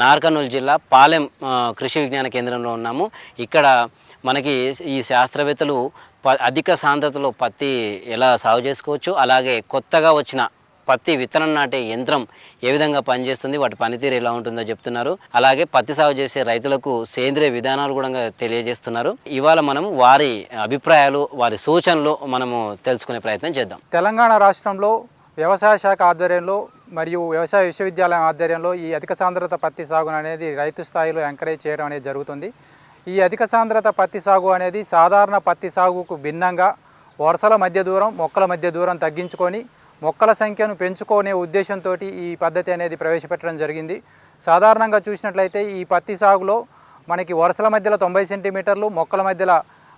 నార్కర్నూలు జిల్లా పాలెం కృషి విజ్ఞాన కేంద్రంలో ఉన్నాము. ఇక్కడ మనకి ఈ శాస్త్రవేత్తలు ప అధిక సాంద్రతలో పత్తి ఎలా సాగు చేసుకోవచ్చు అలాగే కొత్తగా వచ్చిన పత్తి విత్తనం నాటే యంత్రం ఏ విధంగా పనిచేస్తుంది వాటి పనితీరు ఎలా ఉంటుందో చెప్తున్నారు. అలాగే పత్తి సాగు చేసే రైతులకు సేంద్రియ విధానాలు కూడా తెలియజేస్తున్నారు. ఇవాళ మనం వారి అభిప్రాయాలు వారి సూచనలు మనము తెలుసుకునే ప్రయత్నం చేద్దాం. తెలంగాణ రాష్ట్రంలో వ్యవసాయ శాఖ ఆధ్వర్యంలో మరియు వ్యవసాయ విశ్వవిద్యాలయం ఆధ్వర్యంలో ఈ అధిక సాంద్రత పత్తి సాగును అనేది రైతు స్థాయిలో ఎంకరేజ్ చేయడం అనేది జరుగుతుంది. ఈ అధిక సాంద్రత పత్తి సాగు అనేది సాధారణ పత్తి సాగుకు భిన్నంగా వరుసల మధ్య దూరం మొక్కల మధ్య దూరం తగ్గించుకొని మొక్కల సంఖ్యను పెంచుకునే ఉద్దేశంతో ఈ పద్ధతి అనేది ప్రవేశపెట్టడం జరిగింది. సాధారణంగా చూసినట్లయితే ఈ పత్తి సాగులో మనకి వరుసల మధ్యలో తొంభై సెంటీమీటర్లు మొక్కల మధ్యలో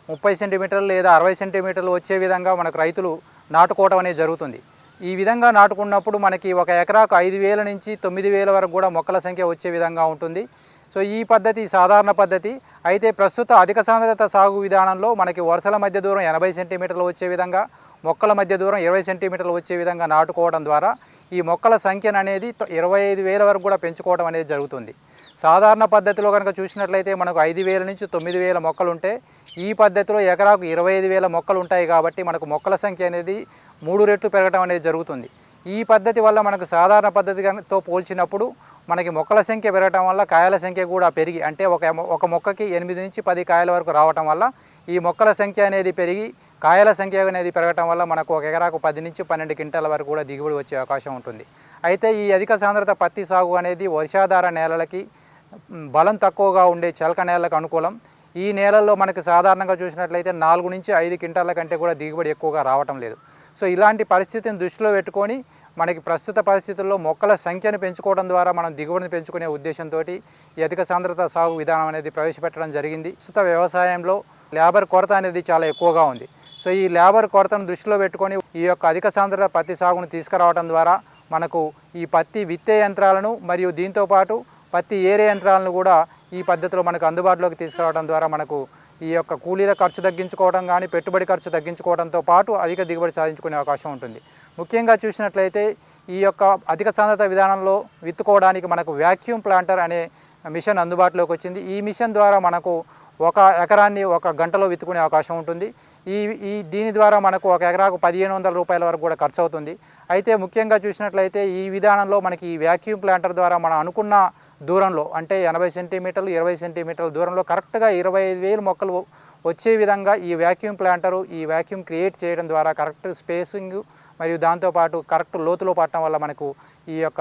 ముప్పై సెంటీమీటర్లు లేదా అరవై సెంటీమీటర్లు వచ్చే విధంగా మనకు రైతులు నాటుకోవడం అనేది జరుగుతుంది. ఈ విధంగా నాటుకున్నప్పుడు మనకి ఒక ఎకరాకు ఐదు వేల నుంచి తొమ్మిది వేల వరకు కూడా మొక్కల సంఖ్య వచ్చే విధంగా ఉంటుంది. సో ఈ పద్ధతి సాధారణ పద్ధతి. అయితే ప్రస్తుత అధిక సాంద్రత సాగు విధానంలో మనకి వరుసల మధ్య దూరం ఎనభై సెంటీమీటర్లు వచ్చే విధంగా మొక్కల మధ్య దూరం ఇరవై సెంటీమీటర్లు వచ్చే విధంగా నాటుకోవడం ద్వారా ఈ మొక్కల సంఖ్యను అనేది తొ- ఇరవై ఐదు వేల వరకు కూడా పెంచుకోవడం అనేది జరుగుతుంది. సాధారణ పద్ధతిలో కనుక చూసినట్లయితే మనకు ఐదు వేల నుంచి తొమ్మిది వేల మొక్కలు ఉంటే ఈ పద్ధతిలో ఎకరాకు ఇరవై ఐదు వేల మొక్కలు ఉంటాయి కాబట్టి మనకు మొక్కల సంఖ్య అనేది మూడు రెట్లు పెరగడం అనేది జరుగుతుంది. ఈ పద్ధతి వల్ల మనకు సాధారణ పద్ధతితో పోల్చినప్పుడు మనకి మొక్కల సంఖ్య పెరగటం వల్ల కాయల సంఖ్య కూడా పెరిగి అంటే ఒక ఒక మొక్కకి ఎనిమిది నుంచి పది కాయల వరకు రావటం వల్ల ఈ మొక్కల సంఖ్య అనేది పెరిగి కాయల సంఖ్య అనేది పెరగటం వల్ల మనకు ఒక ఎకరాకు పది నుంచి పన్నెండు క్వింటాల వరకు కూడా దిగుబడి వచ్చే అవకాశం ఉంటుంది. అయితే ఈ అధిక సాంద్రత పత్తి సాగు అనేది వర్షాధార నేలలకి బలం తక్కువగా ఉండే చలక నేలలకు అనుకూలం. ఈ నేలల్లో మనకి సాధారణంగా చూసినట్లయితే నాలుగు నుంచి ఐదు క్వింటాల కంటే కూడా దిగుబడి ఎక్కువగా రావటం లేదు. సో ఇలాంటి పరిస్థితిని దృష్టిలో పెట్టుకొని మనకి ప్రస్తుత పరిస్థితుల్లో మొక్కల సంఖ్యను పెంచుకోవడం ద్వారా మనం దిగుబడిని పెంచుకునే ఉద్దేశంతో ఈ అధిక సాంద్రత సాగు విధానం అనేది ప్రవేశపెట్టడం జరిగింది. ప్రస్తుత వ్యవసాయంలో లేబర్ కొరత అనేది చాలా ఎక్కువగా ఉంది. సో ఈ లేబర్ కొరతను దృష్టిలో పెట్టుకొని ఈ యొక్క అధిక సాంద్రత పత్తి సాగును తీసుకురావడం ద్వారా మనకు ఈ పత్తి విత్తే యంత్రాలను మరియు దీంతోపాటు పత్తి ఏరే యంత్రాలను కూడా ఈ పద్ధతిలో మనకు అందుబాటులోకి తీసుకురావడం ద్వారా మనకు ఈ యొక్క కూలీల ఖర్చు తగ్గించుకోవడం కానీ పెట్టుబడి ఖర్చు తగ్గించుకోవడంతో పాటు అధిక దిగుబడి సాధించుకునే అవకాశం ఉంటుంది. ముఖ్యంగా చూసినట్లయితే ఈ యొక్క అధిక సాంద్రత విధానంలో విత్తుకోవడానికి మనకు వ్యాక్యూమ్ ప్లాంటర్ అనే మిషన్ అందుబాటులోకి వచ్చింది. ఈ మిషన్ ద్వారా మనకు ఒక ఎకరాన్ని ఒక గంటలో విత్తుకునే అవకాశం ఉంటుంది. ఈ ఈ దీని ద్వారా మనకు ఒక ఎకరాకు పదిహేను వందల రూపాయల వరకు కూడా ఖర్చు అవుతుంది అయితే ముఖ్యంగా చూసినట్లయితే ఈ విధానంలో మనకి ఈ వ్యాక్యూమ్ ప్లాంటర్ ద్వారా మనం అనుకున్న దూరంలో అంటే ఎనభై సెంటీమీటర్లు ఇరవై సెంటీమీటర్ల దూరంలో కరెక్ట్గా ఇరవై ఐదు వేలు మొక్కలు వచ్చే విధంగా ఈ వ్యాక్యూమ్ ప్లాంటరు ఈ వ్యాక్యూమ్ క్రియేట్ చేయడం ద్వారా కరెక్ట్ స్పేసింగ్ మరియు దాంతోపాటు కరెక్ట్ లోతులో పట్టడం వల్ల మనకు ఈ యొక్క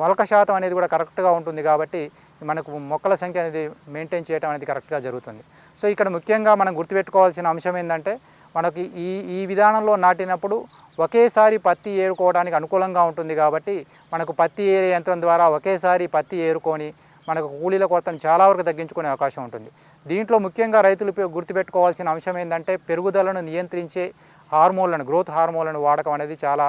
మొలక శాతం అనేది కూడా కరెక్ట్గా ఉంటుంది కాబట్టి మనకు మొక్కల సంఖ్య అనేది మెయింటైన్ చేయడం అనేది కరెక్ట్గా జరుగుతుంది. సో ఇక్కడ ముఖ్యంగా మనం గుర్తుపెట్టుకోవాల్సిన అంశం ఏంటంటే మనకి ఈ ఈ విధానంలో నాటినప్పుడు ఒకేసారి పత్తి ఏరుకోవడానికి అనుకూలంగా ఉంటుంది కాబట్టి మనకు పత్తి ఏరే యంత్రం ద్వారా ఒకేసారి పత్తి ఏరుకొని మనకు కూలీల కొరతను చాలా వరకు తగ్గించుకునే అవకాశం ఉంటుంది. దీంట్లో ముఖ్యంగా రైతులు గుర్తుపెట్టుకోవాల్సిన అంశం ఏంటంటే పెరుగుదలను నియంత్రించే హార్మోన్లను గ్రోత్ హార్మోన్లను వాడకం అనేది చాలా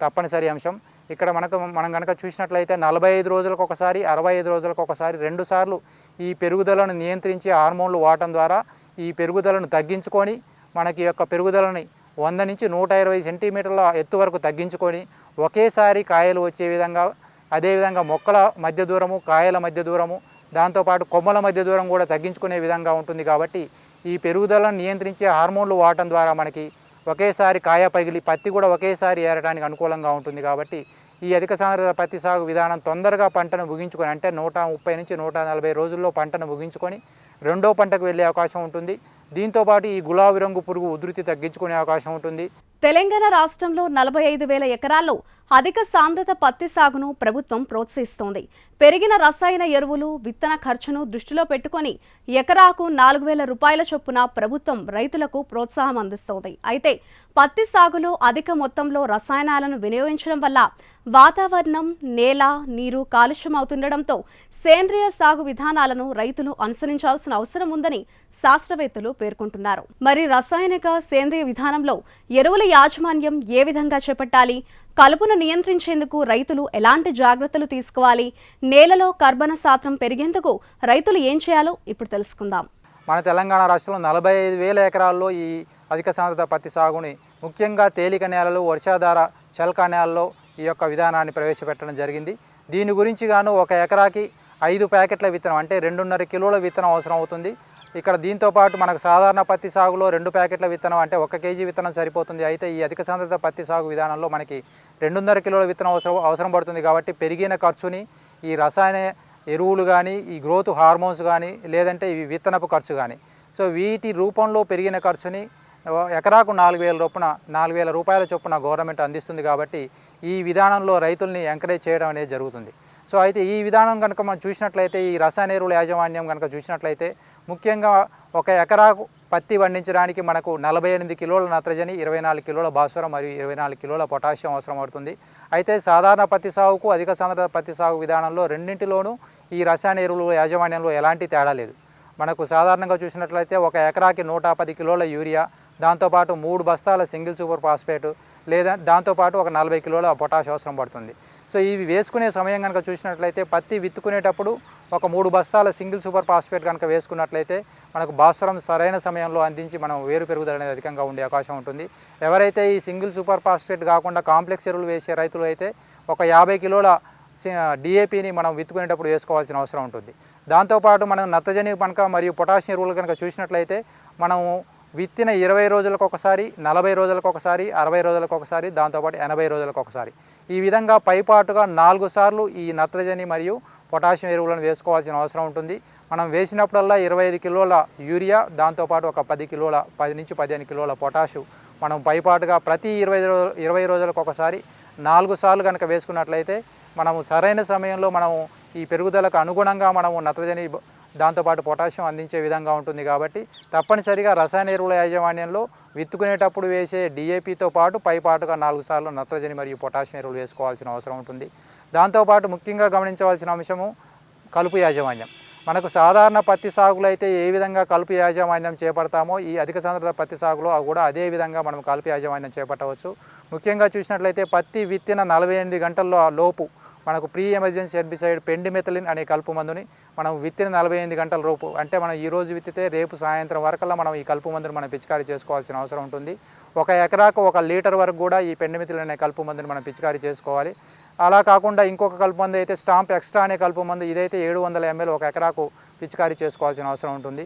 తప్పనిసరి అంశం. ఇక్కడ మనకు మనం కనుక చూసినట్లయితే నలభై ఐదు రోజులకు ఒకసారి అరవై ఐదు రోజులకు ఒకసారి రెండు సార్లు ఈ పెరుగుదలను నియంత్రించే హార్మోన్లు వాడటం ద్వారా ఈ పెరుగుదలను తగ్గించుకొని మనకి యొక్క పెరుగుదలని వంద నుంచి నూట ఇరవై సెంటీమీటర్ల ఎత్తు వరకు తగ్గించుకొని ఒకేసారి కాయలు వచ్చే విధంగా అదేవిధంగా మొక్కల మధ్య దూరము కాయల మధ్య దూరము దాంతోపాటు కొమ్మల మధ్య దూరం కూడా తగ్గించుకునే విధంగా ఉంటుంది కాబట్టి ఈ పెరుగుదలను నియంత్రించే హార్మోన్లు వాడటం ద్వారా మనకి ఒకేసారి కాయ పగిలి పత్తి కూడా ఒకేసారి ఏరడానికి అనుకూలంగా ఉంటుంది కాబట్టి ఈ అధిక సాంద్రత పత్తి సాగు విధానం తొందరగా పంటను ముగించుకొని అంటే నూట ముప్పై నుంచి నూట నలభై రోజుల్లో పంటను ముగించుకొని రెండో పంటకు వెళ్ళే అవకాశం ఉంటుంది. దీంతోపాటు ఈ గులాబీ రంగు పురుగు ఉధృతి తగ్గించుకునే అవకాశం ఉంటుంది. తెలంగాణ రాష్ట్రంలో నలభై ఐదు వేల ఎకరాల్లో అధిక సాంద్రత పత్తి సాగును ప్రభుత్వం ప్రోత్సహిస్తోంది. పెరిగిన రసాయన ఎరువులు విత్తన ఖర్చును దృష్టిలో పెట్టుకొని ఎకరాకు నాలుగు వేల రూపాయల చొప్పున ప్రభుత్వం రైతులకు ప్రోత్సాహం అందిస్తోంది. అయితే పత్తి సాగులో అధిక మొత్తంలో రసాయనాలను వినియోగించడం వల్ల వాతావరణం నేల నీరు కాలుష్యం అవుతుండటంతో సేంద్రియ సాగు విధానాలను రైతులు అనుసరించాల్సిన అవసరం ఉందని శాస్త్రవేత్తలు పేర్కొంటున్నారు. మరి రసాయనిక సేంద్రియ విధానంలో ఎరువుల యాజమాన్యం ఏ విధంగా చేపట్టాలి? కలుపును నియంత్రించేందుకు రైతులు ఎలాంటి జాగ్రత్తలు తీసుకోవాలి? నేలలో కర్బన శాతం పెరిగేందుకు రైతులు ఏం చేయాలో ఇప్పుడు తెలుసుకుందాం. మన తెలంగాణ రాష్ట్రంలో నలభై ఐదు వేల ఎకరాల్లో ఈ అధిక సాంద్రత పత్తి సాగుని ముఖ్యంగా తేలిక నేలలు వర్షాధార చెలకా నేలల్లో ఈ యొక్క విధానాన్ని ప్రవేశపెట్టడం జరిగింది. దీని గురించి గాను ఒక ఎకరాకి ఐదు ప్యాకెట్ల విత్తనం అంటే రెండున్నర కిలోల విత్తనం అవసరం అవుతుంది ఇక్కడ దీంతో పాటు మనకు సాధారణ పత్తి సాగులో రెండు ప్యాకెట్ల విత్తనం అంటే ఒక కేజీ విత్తనం సరిపోతుంది. అయితే ఈ అధిక సాంద్రత పత్తి సాగు విధానంలో మనకి రెండున్నర కిలోల విత్తనం అవసరం అవసరం పడుతుంది కాబట్టి పెరిగిన ఖర్చుని ఈ రసాయన ఎరువులు కానీ ఈ గ్రోత్ హార్మోన్స్ కానీ లేదంటే ఇవి విత్తనపు ఖర్చు కానీ సో వీటి రూపంలో పెరిగిన ఖర్చుని ఎకరాకు నాలుగు వేల రూపున నాలుగు వేల రూపాయల చొప్పున గవర్నమెంట్ అందిస్తుంది కాబట్టి ఈ విధానంలో రైతుల్ని ఎంకరేజ్ చేయడం అనేది జరుగుతుంది. సో అయితే ఈ విధానం కనుక మనం చూసినట్లయితే ఈ రసాయన ఎరువుల యాజమాన్యం కనుక చూసినట్లయితే ముఖ్యంగా ఒక ఎకరాకు పత్తి పండించడానికి మనకు నలభై ఎనిమిది కిలోల నత్రజని ఇరవై నాలుగు కిలోల భాస్వరం మరియు ఇరవై నాలుగు కిలోల పొటాషియం అవసరం అవుతుంది. అయితే సాధారణ పత్తి సాగుకు అధిక సాంద్రత పత్తి సాగు విధానంలో రెండింటిలోనూ ఈ రసాయన ఎరువుల యాజమాన్యంలో ఎలాంటి తేడా లేదు. మనకు సాధారణంగా చూసినట్లయితే ఒక ఎకరాకి నూట పది కిలోల యూరియా దాంతోపాటు మూడు బస్తాల సింగిల్ సూపర్ ఫాస్ఫేట్ లేదా దాంతోపాటు ఒక నలభై కిలోల పొటాష్ అవసరం పడుతుంది. సో ఇవి వేసుకునే సమయం కనుక చూసినట్లయితే పత్తి విత్తుకునేటప్పుడు ఒక మూడు బస్తాల సింగిల్ సూపర్ ఫాస్ఫేట్ కనుక వేసుకున్నట్లయితే మనకు భాస్వరం సరైన సమయంలో అందించి మనం వేరు పెరుగుదల అనేది అధికంగా ఉండే అవకాశం ఉంటుంది. ఎవరైతే ఈ సింగిల్ సూపర్ ఫాస్ఫేట్ కాకుండా కాంప్లెక్స్ ఎరువులు వేసే రైతులు అయితే ఒక యాభై కిలోల డిఏపిని మనం విత్తుకునేటప్పుడు వేసుకోవాల్సిన అవసరం ఉంటుంది. దాంతోపాటు మనం నత్రజని కనుక మరియు పొటాషియం ఎరువులు కనుక చూసినట్లయితే మనము విత్తిన ఇరవై రోజులకు ఒకసారి నలభై రోజులకు ఒకసారి అరవై రోజులకు ఒకసారి దాంతోపాటు ఎనభై రోజులకు ఒకసారి. ఈ విధంగా పైపాటుగా నాలుగు సార్లు ఈ నత్రజని మరియు పొటాషియం ఎరువులను వేసుకోవాల్సిన అవసరం ఉంటుంది. మనం వేసినప్పుడల్లా ఇరవై ఐదు కిలోల యూరియా దాంతోపాటు ఒక పది కిలోల పది నుంచి పదిహేను కిలోల పొటాషు మనం పైపాటుగా ప్రతి ఇరవై ఇరవై రోజులకు ఒకసారి నాలుగు సార్లు కనుక వేసుకున్నట్లయితే మనము సరైన సమయంలో మనము ఈ పెరుగుదలకు అనుగుణంగా మనము నత్రజని దాంతోపాటు పొటాషియం అందించే విధంగా ఉంటుంది కాబట్టి తప్పనిసరిగా రసాయన ఎరువుల యాజమాన్యంలో విత్తుకునేటప్పుడు వేసే డిఏపితో పాటు పైపాటుగా నాలుగు సార్లు నత్రజని మరియు పొటాషియం ఎరువులు వేసుకోవాల్సిన అవసరం ఉంటుంది. దాంతోపాటు ముఖ్యంగా గమనించవలసిన అంశము కలుపు యాజమాన్యం. మనకు సాధారణ పత్తి సాగులో అయితే ఏ విధంగా కలుపు యాజమాన్యం చేపడతామో ఈ అధిక సాంద్రత పత్తి సాగులో కూడా అదే విధంగా మనం కలుపు యాజమాన్యం చేపట్టవచ్చు. ముఖ్యంగా చూసినట్లయితే పత్తి విత్తిన నలభై ఎనిమిది గంటల్లో లోపు మనకు ప్రీ ఎమర్జెన్సీ హెర్బిసైడ్ పెండిమెథలిన్ అనే కలుపు మందుని మనం విత్తిన నలభై ఎనిమిది గంటల రూపు అంటే మనం ఈ రోజు విత్తితే రేపు సాయంత్రం వరకల్లా మనం ఈ కలుపు మందుని మనం పిచికారీ చేసుకోవాల్సిన అవసరం ఉంటుంది. ఒక ఎకరాకు ఒక లీటర్ వరకు కూడా ఈ పెండిమెథలిన్ అనే కలుపు మందుని మనం పిచికారీ చేసుకోవాలి. అలా కాకుండా ఇంకొక కలుపు మందు అయితే స్టాంప్ ఎక్స్ట్రా అనే కలుపు మందు ఇదైతే ఏడు వందల ఎంఎల్ ఒక ఎకరాకు పిచికారీ చేసుకోవాల్సిన అవసరం ఉంటుంది.